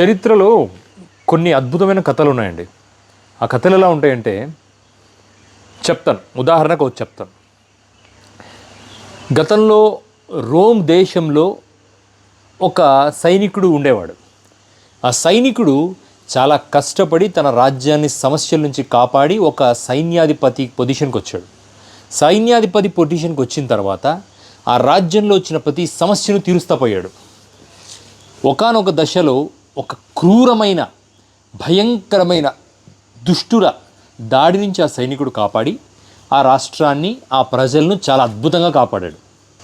చరిత్రలో కొన్ని అద్భుతమైన కథలు ఉన్నాయండి. ఆ కథలు ఎలా ఉంటాయంటే చెప్తాను. ఉదాహరణకు చెప్తాను. గతంలో రోమ్ దేశంలో ఒక సైనికుడు ఉండేవాడు. ఆ సైనికుడు చాలా కష్టపడి తన రాజ్యాన్ని సమస్యల నుంచి కాపాడి ఒక సైన్యాధిపతి పొజిషన్కి వచ్చాడు. సైన్యాధిపతి పొజిషన్కి వచ్చిన తర్వాత ఆ రాజ్యంలో వచ్చిన ప్రతి సమస్యను తీరుస్తా పోయాడు ఒకానొక దశలో ఒక క్రూరమైన భయంకరమైన దుష్టుల దాడి నుంచి ఆ సైనికుడు కాపాడి ఆ రాష్ట్రాన్ని ఆ ప్రజలను చాలా అద్భుతంగా కాపాడాడు.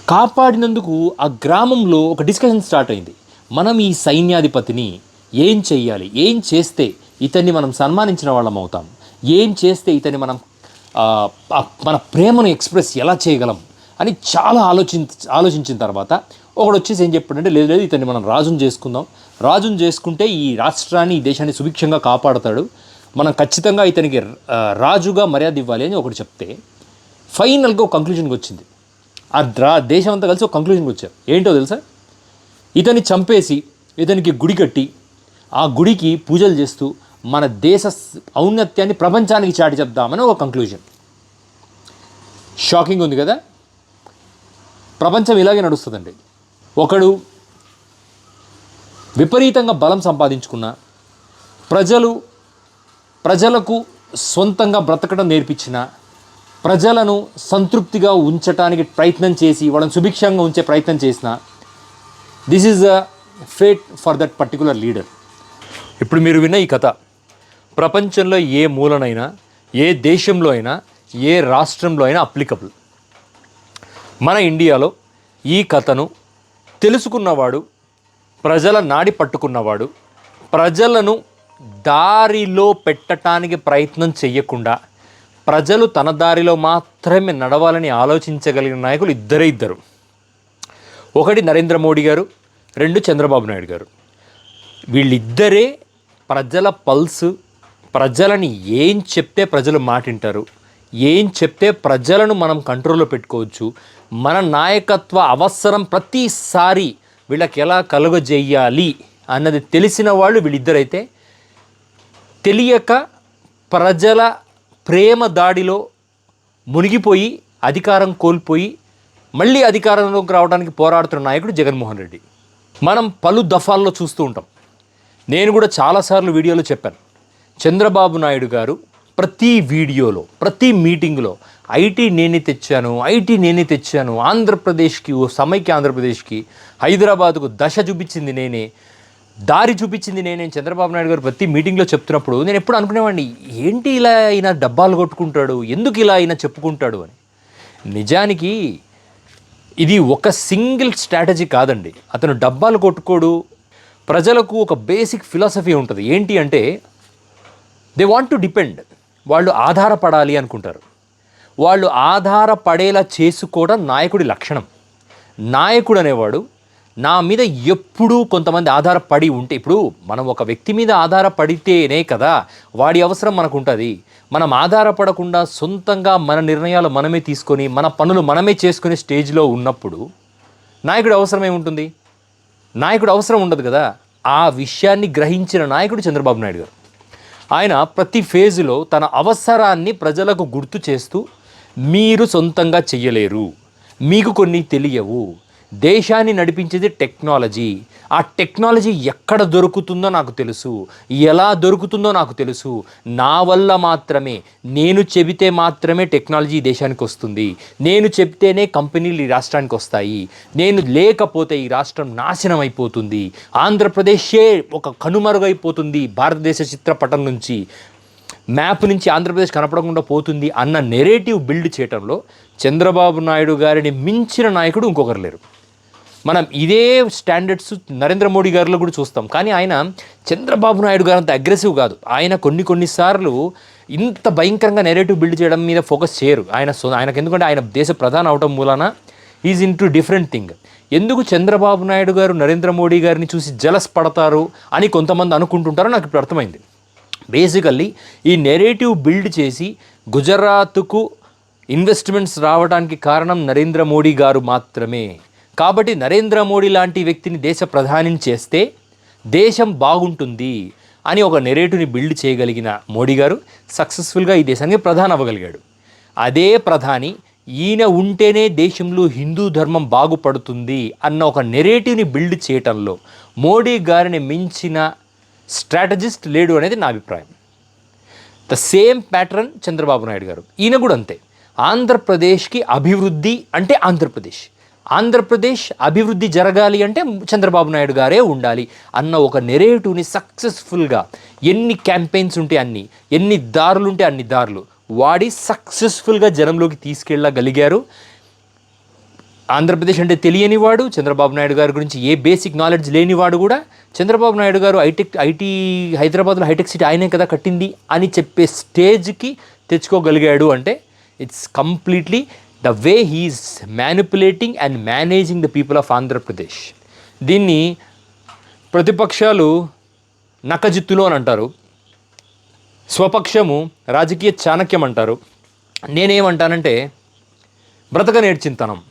కాపాడినందుకు ఆ గ్రామంలో ఒక డిస్కషన్ స్టార్ట్ అయింది. మనం ఈ సైన్యాధిపతిని ఏం చెయ్యాలి? ఏం చేస్తే ఇతన్ని మనం సన్మానించిన వాళ్ళం అవుతాం? ఏం చేస్తే ఇతన్ని మనం మన ప్రేమను ఎక్స్ప్రెస్ ఎలా చేయగలం? అని చాలా ఆలోచించ ఆలోచించిన తర్వాత ఒకడు వచ్చేసి ఏం చెప్పాడంటే లేదు లేదు ఇతన్ని మనం రాజును చేసుకుందాం. రాజును చేసుకుంటే ఈ రాష్ట్రాన్ని ఈ దేశాన్ని సుభిక్షంగా కాపాడతాడు. మనం ఖచ్చితంగా ఇతనికి రాజుగా మర్యాద ఇవ్వాలి అని ఒకటి చెప్తే ఫైనల్గా ఒక కంక్లూజన్కి వచ్చింది. ఆ రా దేశం అంతా కలిసి ఒక కంక్లూజన్కి వచ్చారు. ఏంటో తెలుసా? ఇతన్ని చంపేసి ఇతనికి గుడి కట్టి ఆ గుడికి పూజలు చేస్తూ మన దేశ ఔన్నత్యాన్ని ప్రపంచానికి చాటి చెప్దామని ఒక కంక్లూజన్ షాకింగ్ ఉంది కదా? ప్రపంచం ఇలాగే నడుస్తుందండి. ఒకడు విపరీతంగా బలం సంపాదించుకున్న ప్రజలు ప్రజలకు సొంతంగా బ్రతకడం నేర్పించిన ప్రజలను సంతృప్తిగా ఉంచటానికి ప్రయత్నం చేసి వాళ్ళని సుభిక్షంగా ఉంచే ప్రయత్నం చేసిన this is a fate for that particular leader ఇప్పుడు మీరు విన్న ఈ కథ ప్రపంచంలో ఏ మూలనైనా ఏ దేశంలో అయినా ఏ రాష్ట్రంలో అయినా అప్లికబుల్ మన ఇండియాలో ఈ కథను తెలుసుకున్నవాడు ప్రజల నాడి పట్టుకున్నవాడు ప్రజలను దారిలో పెట్టడానికి ప్రయత్నం చేయకుండా ప్రజలు తన దారిలో మాత్రమే నడవాలని ఆలోచించగలిగిన నాయకులు ఇద్దరే ఇద్దరు. ఒకటి నరేంద్ర మోడీ గారు రెండు చంద్రబాబు నాయుడు గారు. వీళ్ళిద్దరే ప్రజల పల్స్ ప్రజలని ఏం చెప్తే ప్రజలు మాటింటారు ఏం చెప్తే ప్రజలను మనం కంట్రోల్లో పెట్టుకోవచ్చు మన నాయకత్వ అవసరం ప్రతిసారి వీళ్ళకి ఎలా కలుగజేయాలి అన్నది తెలిసిన వాళ్ళు వీళ్ళిద్దరైతే తెలియక ప్రజల ప్రేమ దాడిలో మునిగిపోయి అధికారం కోల్పోయి మళ్ళీ అధికారంలోకి రావడానికి పోరాడుతున్న నాయకుడు జగన్మోహన్ రెడ్డి. మనం పలు దఫాల్లో చూస్తూ ఉంటాం. నేను కూడా చాలాసార్లు వీడియోలో చెప్పాను. చంద్రబాబు నాయుడు గారు ప్రతి వీడియోలో ప్రతి మీటింగ్లో ఐటీ నేనే తెచ్చాను ఐటీ నేనే తెచ్చాను. ఆంధ్రప్రదేశ్కి ఓ సమైక్య ఆంధ్రప్రదేశ్కి హైదరాబాద్కు దశ చూపించింది నేనే. దారి చూపించింది నేనే చంద్రబాబు నాయుడు గారు ప్రతి మీటింగ్లో చెప్తున్నప్పుడు నేను ఎప్పుడు అనుకునేవాడిని ఏంటి ఇలా ఈయన డబ్బాలు కొట్టుకుంటాడు? ఎందుకు ఇలా ఈయన చెప్పుకుంటాడు? అని. నిజానికి ఇది ఒక సింగిల్ స్ట్రాటజీ కాదండి. అతను డబ్బాలు కొట్టుకోడు. ప్రజలకు ఒక బేసిక్ ఫిలాసఫీ ఉంటుంది. ఏంటి అంటే దే వాంట్ టు డిపెండ్. వాళ్ళు ఆధారపడాలి అనుకుంటారు. వాళ్ళు ఆధారపడేలా చేసుకోవడం నాయకుడి లక్షణం. నాయకుడు అనేవాడు నా మీద ఎప్పుడూ కొంతమంది ఆధారపడి ఉంటే ఇప్పుడు మనం ఒక వ్యక్తి మీద ఆధారపడితేనే కదా వాడి అవసరం మనకు ఉంటుంది మనం ఆధారపడకుండా సొంతంగా మన నిర్ణయాలు మనమే తీసుకొని మన పనులు మనమే చేసుకునే స్టేజ్లో ఉన్నప్పుడు నాయకుడు అవసరం ఏముంటుంది? నాయకుడు అవసరం ఉండదు కదా. ఆ విషయాన్ని గ్రహించిన నాయకుడు చంద్రబాబు నాయుడు గారు. ఆయన ప్రతి ఫేజ్లో తన అవసరాన్ని ప్రజలకు గుర్తు చేస్తూ మీరు సొంతంగా చెయ్యలేరు. మీకు కొన్ని తెలియవు. దేశాన్ని నడిపించేది టెక్నాలజీ. ఆ టెక్నాలజీ ఎక్కడ దొరుకుతుందో నాకు తెలుసు. ఎలా దొరుకుతుందో నాకు తెలుసు. నా వల్ల మాత్రమే. నేను చెబితే మాత్రమే టెక్నాలజీ ఈ దేశానికి వస్తుంది. నేను చెప్తేనే కంపెనీలు ఈ రాష్ట్రానికి వస్తాయి. నేను లేకపోతే ఈ రాష్ట్రం నాశనం అయిపోతుంది. ఆంధ్రప్రదేశే ఒక కనుమరుగైపోతుంది భారతదేశ చిత్రపటం నుంచి. మ్యాప్ నుంచి ఆంధ్రప్రదేశ్ కనపడకుండా పోతుంది అన్న నెరేటివ్ బిల్డ్ చేయడంలో చంద్రబాబు నాయుడు గారిని మించిన నాయకుడు ఇంకొకరు లేరు. మనం ఇదే స్టాండర్డ్స్ నరేంద్ర మోడీ గారిలో కూడా చూస్తాం. కానీ ఆయన చంద్రబాబు నాయుడు గారు అంత అగ్రెసివ్ కాదు. ఆయన కొన్ని కొన్నిసార్లు ఇంత భయంకరంగా నెరేటివ్ బిల్డ్ చేయడం మీద ఫోకస్ చేయరు. ఆయన సో ఆయనకు ఎందుకంటే ఆయన దేశ ప్రధాన అవటం మూలాన is in to different thing ఎందుకు చంద్రబాబు నాయుడు గారు నరేంద్ర మోడీ గారిని చూసి జలస్ పడతారు అని కొంతమంది అనుకుంటుంటారో నాకు ఇప్పుడు అర్థమైంది. బేసికల్లీ ఈ నెరేటివ్ బిల్డ్ చేసి గుజరాత్కు ఇన్వెస్ట్మెంట్స్ రావడానికి కారణం నరేంద్ర మోడీ గారు మాత్రమే. కాబట్టి నరేంద్ర మోడీ లాంటి వ్యక్తిని దేశ ప్రధానిని చేస్తే దేశం బాగుంటుంది అని ఒక నెరేటివ్ని బిల్డ్ చేయగలిగిన మోడీ గారు సక్సెస్ఫుల్గా ఈ దేశానికి ప్రధాని అవ్వగలిగాడు. అదే ప్రధాని ఈయన ఉంటేనే దేశంలో హిందూ ధర్మం బాగుపడుతుంది అన్న ఒక నెరేటివ్ని బిల్డ్ చేయటంలో మోడీ గారిని మించిన స్ట్రాటజిస్ట్ లేడు అనేది నా అభిప్రాయం. The same pattern Chandrababu Naidu గారు. ఈయన కూడా అంతే. ఆంధ్రప్రదేశ్కి అభివృద్ధి అంటే ఆంధ్రప్రదేశ్. ఆంధ్రప్రదేశ్ అభివృద్ధి జరగాలి అంటే చంద్రబాబు నాయుడు గారే ఉండాలి అన్న ఒక నెరేటివ్ని సక్సెస్ఫుల్గా ఎన్ని క్యాంపెయిన్స్ ఉంటే అన్ని ఎన్ని దారులుంటే అన్ని దారులు వాడి సక్సెస్ఫుల్గా జనంలోకి తీసుకెళ్ళగలిగారు. ఆంధ్రప్రదేశ్ అంటే తెలియనివాడు చంద్రబాబు నాయుడు గారి గురించి ఏ బేసిక్ నాలెడ్జ్ లేనివాడు కూడా చంద్రబాబు నాయుడు గారు ఐటెక్ ఐటీ హైదరాబాద్లో హైటెక్ సిటీ ఆయనే కదా కట్టింది అని చెప్పే స్టేజ్కి తెచ్చుకోగలిగాడు అంటే it's completely the way he's manipulating and managing the people of Andhra Pradesh. దీన్ని ప్రతిపక్షాలు నకజిత్తులు అని అంటారు. స్వపక్షము రాజకీయ చాణక్యం అంటారు. నేనేమంటానంటే బ్రతక నేర్చింతనం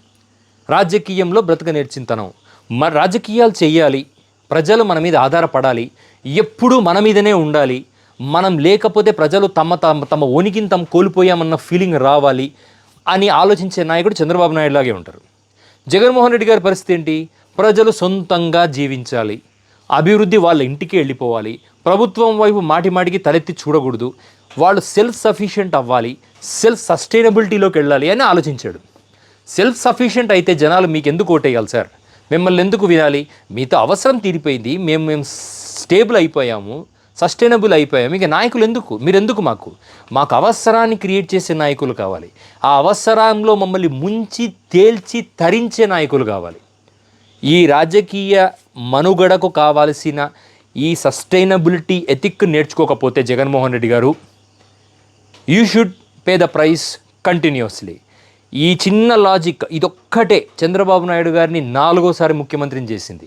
రాజకీయంలో బ్రతక నేర్చింతనం మ రాజకీయాలు చేయాలి. ప్రజలు మన మీద ఆధారపడాలి. ఎప్పుడూ మన మీదనే ఉండాలి. మనం లేకపోతే ప్రజలు తమ తమ తమ ఉనికిని తమ కోల్పోయామన్న ఫీలింగ్ రావాలి అని ఆలోచించే నాయకుడు చంద్రబాబు నాయుడు లాగే ఉంటారు. జగన్మోహన్ రెడ్డి గారి పరిస్థితి ఏంటి? ప్రజలు సొంతంగా జీవించాలి. అభివృద్ధి వాళ్ళ ఇంటికి వెళ్ళిపోవాలి. ప్రభుత్వం వైపు మాటి మాటికి తలెత్తి చూడకూడదు. వాళ్ళు సెల్ఫ్ సఫిషియెంట్ అవ్వాలి. సెల్ఫ్ సస్టైనబిలిటీలోకి వెళ్ళాలి అని ఆలోచించాడు. సెల్ఫ్ సఫిషియెంట్ అయితే జనాలు మీకు ఎందుకు ఓటేయాలి సార్? మిమ్మల్ని ఎందుకు వినాలి? మీతో అవసరం తీరిపోయింది మేము మేము స్టేబుల్ అయిపోయాము సస్టైనబుల్ అయిపోయాము. ఇక నాయకులు ఎందుకు? మీరు ఎందుకు మాకు? మాకు అవసరాన్ని క్రియేట్ చేసే నాయకులు కావాలి. ఆ అవసరంలో మమ్మల్ని ముంచి తేల్చి తరించే నాయకులు కావాలి. ఈ రాజకీయ మనుగడకు కావాల్సిన ఈ సస్టైనబిలిటీ ఎథిక్ నేర్చుకోకపోతే జగన్మోహన్ రెడ్డి గారు you should pay the price continuously. ఈ చిన్న లాజిక్ ఇదొక్కటే చంద్రబాబు నాయుడు గారిని నాలుగోసారి ముఖ్యమంత్రిని చేసింది.